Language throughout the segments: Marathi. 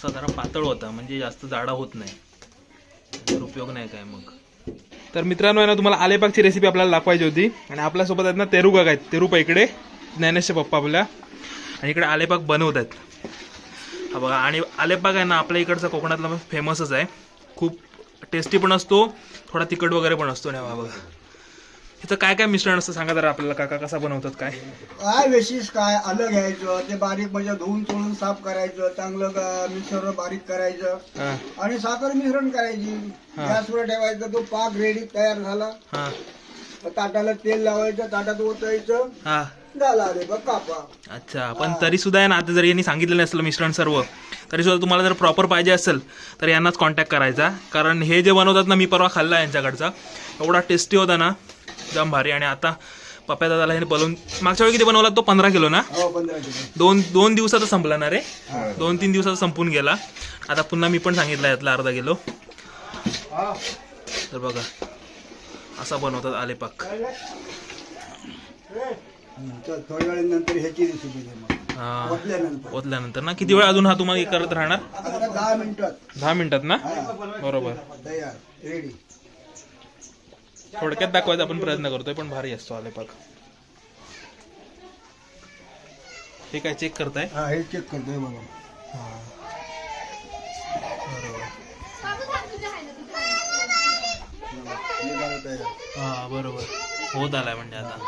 असा जरा पातळ होता म्हणजे जास्त जाडा होत नाही. तर उपयोग नाही काय मग. तर मित्रांनो आहे ना तुम्हाला आलेपाकची रेसिपी आपल्याला दाखवायची होती. आणि आपल्यासोबत आहेत ना तेरू काका आहेत. तेरूपा इकडे ज्ञानेशचे पप्पा आपल्या. आणि इकडे आलेपाक बनवत आहेत. हा बघा आणि आलेपाक आहे ना आपल्या इकडचा कोकणातला फेमसच आहे. खूप टेस्टी पण असतो थोडा तिखट वगैरे पण असतो. ना बघा. इथं काय काय मिश्रण असतं सांगा जरा आपल्याला काका कसा बनवतात काय? काय विशेष काय आलं घ्यायचं ते बारीक म्हणजे धुवून चोळून साफ करायचं चांगलं मिक्सरवर बारीक करायचं हां. आणि साखर मिश्रण करायची. हा. गॅसवर ठेवायचं तो पाक रेडी तयार झाला. हां. ताटाला तेल लावायचं ताटात ओतायचं. हां. झाला रे बघ कापा. अच्छा पण तरी सुद्धा आहे ना आता जर यांनी सांगितलेलं नसलं मिश्रण सर्व तरी सुद्धा तुम्हाला जर प्रॉपर पाहिजे असेल तर यांनाच कॉन्टॅक्ट करायचा. कारण हे जे बनवतात ना मी परवा खाल्ला यांच्याकडचा. एवढा टेस्टी होता ना जाम भारी. आणि आता पप्या दादाला हे बोलून मागच्या वेळी किती बनवला? तो पंधरा किलो ना? हो दोन दोन दिवसाचा संपला ना रे? दोन तीन दिवसाचा संपून गेला. आता पुन्हा मी पण सांगितलं यातला अर्धा किलो. तर बघा. असा बनवतात आलेपाक. हा. ओतल्यानंतर. ना? किती वेळ अजून हा तुम्हाला करत राहणार? दहा मिनिटात दहा मिनिटात ना? बरोबर. तयार रेडी थोडक्यात दाखवायचा आपण प्रयत्न करतोय पण भारी असतो आलेपाक हे काय चेक करताय? हा हे चेक करतोय बघा. हे हा बरोबर. होत आलाय म्हणजे आता.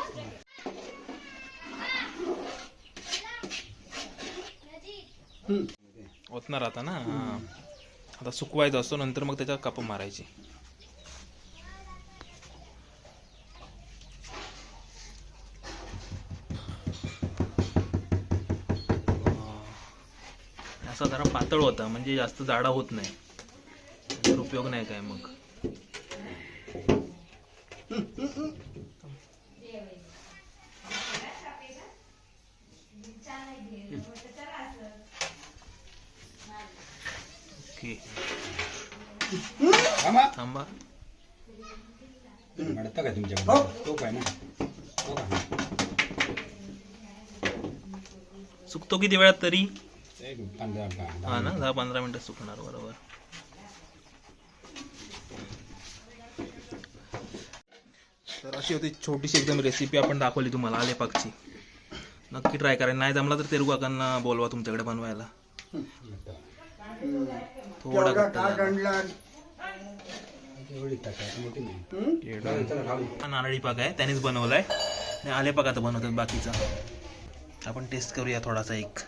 ओतणार आता ना? हा. आता सुकवायचं असतो नंतर मग त्याच्यावर काप मारायची. असा जरा पातळ होता म्हणजे जास्त जाडा होत नाही. तर उपयोग नाही काय मग. ओके. थांबा. का तुमच्या हो. तो काय ना. तो का? सुकतो किती वेळात तरी? एक पंधरा हा ना दहा पंधरा मिनिटं सुकणार बरोबर. तर अशी होती छोटीशी एकदम रेसिपी आपण दाखवली तुम्हाला आलेपाकची नक्की ट्राय करा. नाही जमला तर तेरू काकांना बोलवा तुमच्याकडे बनवायला. थोडा नारळी पाक आहे त्यानेच बनवलाय. आणि आले पाक आता बनवतात बाकीचा. आपण टेस्ट करूया थोडासा एक.